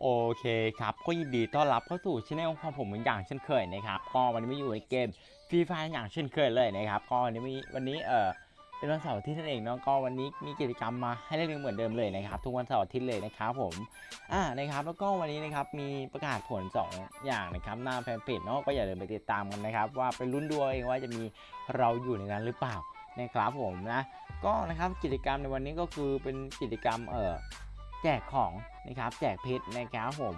โอเคครับ ก็ยินดีต้อนรับเข้าสู่ช anel ของผมเหมือนอย่างเช่นเคยนะครับ ก็วันนี้ไมาอยู่ในเกมฟรีไฟอย่างเช่นเคยเลยนะครับ ก็วันนี้มีวันนี้เออเป็นวันเสาร์ที่นั่นเองเนาะ ก็วันนี้มีกิจกรรมมาให้เล่นเหมือนเดิมเลยนะครับ ทุกวันเสาร์ทิตย์เลยนะครับผม อ่า นะครับ แล้วก็วันนี้นะครับมีประกาศผล 2 อย่างนะครับหน้าแฟนเพจเนาะ ก็อย่าลืมไปติดตามกันนะครับ ว่าไปลุ้นดูเองว่าจะมีเราอยู่ในนั้นหรือเปล่านะครับผมนะ ก็นะครับกิจกรรมในวันนี้ก็คือเป็นกิจกรรมเออ แจกของนะครับ แจกเพชรนะครับผม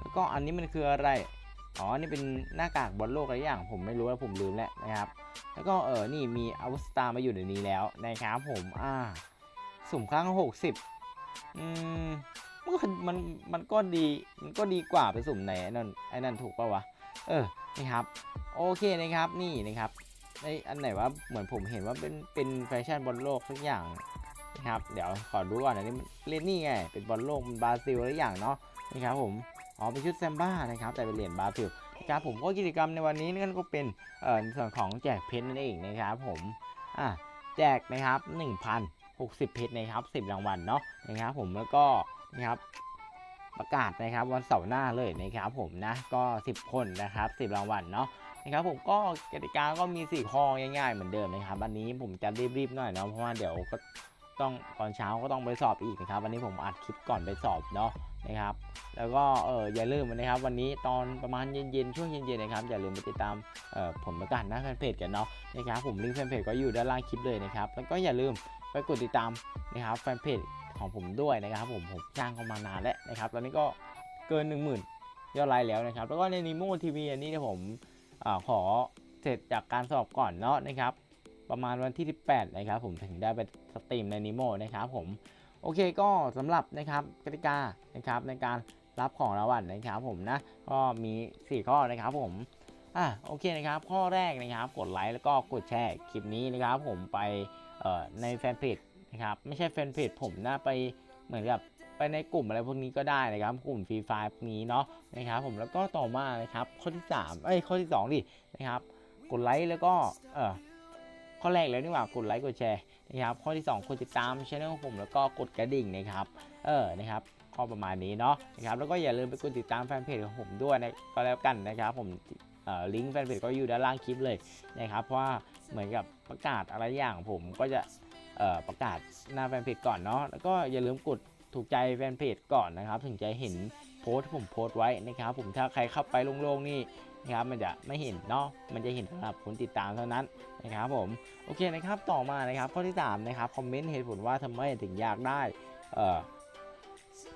แล้วก็อันนี้มันคืออะไรอ๋อ นี่เป็นหน้ากากบอลโลกอะไรอย่าง ผมไม่รู้แล้วผมลืมแล้วนะครับ แล้วก็เออ นี่มีอวสตามาอยู่ในนี้แล้วนะครับผม อ่า สุ่มครั้งละ60อืม มันก็มันมันก็ดี มันก็ดีกว่าไปสุ่มในไอ้นั่นไอ้นั่นถูกป่าวะ เออนี่ครับ โอเคนะครับ นี่นะครับไออันไหนว่าเหมือนผมเห็นว่าเป็นเป็นแฟชั่นบอลโลกทุกอย่าง นะครับ เดี๋ยวขอดูก่อนอันนี้เล่นนี่ไง เป็นบอลโลกมันบราซิลหรืออย่างเนาะนะครับผมอ๋อเป็นชุดแซมบ้านะครับ แต่เป็นเหรียญบราซิลนะครับผมก็กิจกรรมในวันนี้นั่นก็เป็นเอ่อในส่วนของแจกเพชรนั่นเองนะครับผมอะแจกนะครับ1,060เพชรนะครับ10รางวัลเนาะนะครับผมแล้วก็นะครับประกาศนะครับวันเสาร์หน้าเลยนะครับผมนะก็ 10 คนนะครับ10รางวัลเนาะนะครับผมก็กติกาก็มี 4 ข้อง่ายๆเหมือนเดิมนะครับ อันนี้ผมจะรีบๆหน่อยเนาะเพราะว่าเดี๋ยวก็ ต้องตอนเช้าก็ต้องไปสอบอีกนะครับ วันนี้ผมอัดคลิปก่อนไปสอบเนาะนะครับ แล้วก็เอออย่าลืมนะครับ วันนี้ตอนประมาณเย็นๆช่วงเย็นๆนะครับอย่าลืมไปติดตามเอ่อผลประกาศหน้าแฟนเพจกันเนาะนะครับผมลิงก์แฟนเพจก็อยู่ด้านล่างคลิปเลยนะครับแล้วก็อย่าลืมไปกดติดตามนะครับแฟนเพจของผมด้วยนะครับ ผมผมจ้างเขามานานแล้วนะครับ ตอนนี้ก็เกิน 1 0,000 ยอดไลค์แล้วนะครับ แล้วก็ในนิโมทีวีอันนี้เนี่ยผมอาขอเสร็จจากการสอบก่อนเนาะนะครับ ประมาณวันที่ 18 นะครับผมถึงได้ไปสตรีมในนิโมนะครับผมโอเคก็สำหรับนะครับกติกานะครับในการรับของรางวัลนะครับผมนะก็มี 4 ข้อนะครับผมอะโอเคนะครับข้อแรกนะครับกดไลค์แล้วก็กดแชร์คลิปนี้นะครับผมไปในแฟนเพจนะครับไม่ใช่แฟนเพจผมนะไปเหมือนกับไปในกลุ่มอะไรพวกนี้ก็ได้นะครับ กลุ่มฟรีไฟนี้เนาะนะครับผมแล้วก็ต่อมานะครับข้อที่3เอ้ยข้อที่2ดินะครับกดไลค์แล้วก็เออ ข้อแรกแล้วนี่หว่ากดไลค์กดแชร์นะครับข้อที่ 2 กดติดตามช่องของผมแล้วก็กดกระดิ่งนะครับเออนะครับข้อประมาณนี้เนาะนะครับแล้วก็อย่าลืมไปกดติดตามแฟนเพจของผมด้วยนะก็แล้วกันนะครับผมเอ่อลิงก์แฟนเพจก็อยู่ด้านล่างคลิปเลยนะครับเพราะว่าเหมือนกับประกาศอะไรอย่างผมก็จะประกาศหน้าแฟนเพจก่อนเนาะแล้วก็อย่าลืมกดถูกใจแฟนเพจก่อนนะครับ ถึงจะเห็นโพสต์ที่ผมโพสต์ไว้นะครับผมถ้าใครเข้าไปโล่งๆนี่ นะครับมันจะไม่เห็นเนาะมันจะเห็นสำหรับคนติดตามเท่านั้นนะครับผมโอเคนะครับต่อมานะครับข้อที่3นะครับคอมเมนต์เหตุผลว่าทำไมถึงอยากได้เอ่อ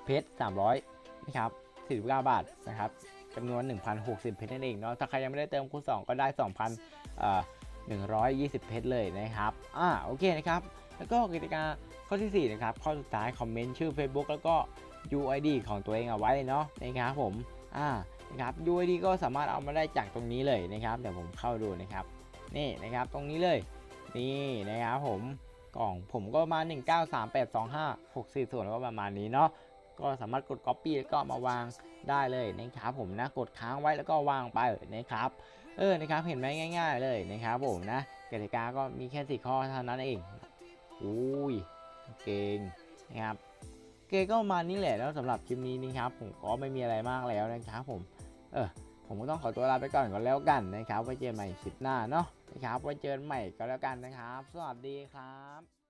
เพชร300นะครับ49บาทนะครับจำนวน 1,060 เพชรนั่นเองเนาะถ้าใครยังไม่ได้เติมคูณ2ก็ได้ 2,000เอ่อ120 เพชรเลยนะครับอ่าโอเคนะครับแล้วก็กติการข้อที่4นะครับข้อสุดท้ายคอมเมนต์ชื่อ Facebook แล้วก็ UID ของตัวเองเอาไว้เนาะนะครับผมอ่า นะครับ UID ก็สามารถเอามาได้จากตรงนี้เลยนะครับ เดี๋ยวผมเข้าดูนะครับ นี่นะครับตรงนี้เลย นี่นะครับผมกล่องผมก็มา 1 9 3 8 2 5 6 4ส่วนก็ประมาณนี้เนาะก็สามารถกด Copy แล้วก็มาวางได้เลยนะครับผมนะกดค้างไว้แล้วก็วางไปนะครับเออนะครับเห็นไหมง่าย ๆ เลยนะครับผมนะกติกาก็มีแค่สี่ข้อเท่านั้นเองอุ้ยเก่งนะครับเกก็ประมาณนี้แหละแล้วสำหรับคลิปนี้นะครับผมก็ไม่มีอะไรมากแล้วนะครับผม เออผมก็ต้องขอตัวลาไปก่อนก็แล้วกันนะครับไว้เจอกันใหม่คลิปหน้าเนาะนะครับไว้เจอกันใหม่ก็แล้วกันนะครับ สวัสดีครับ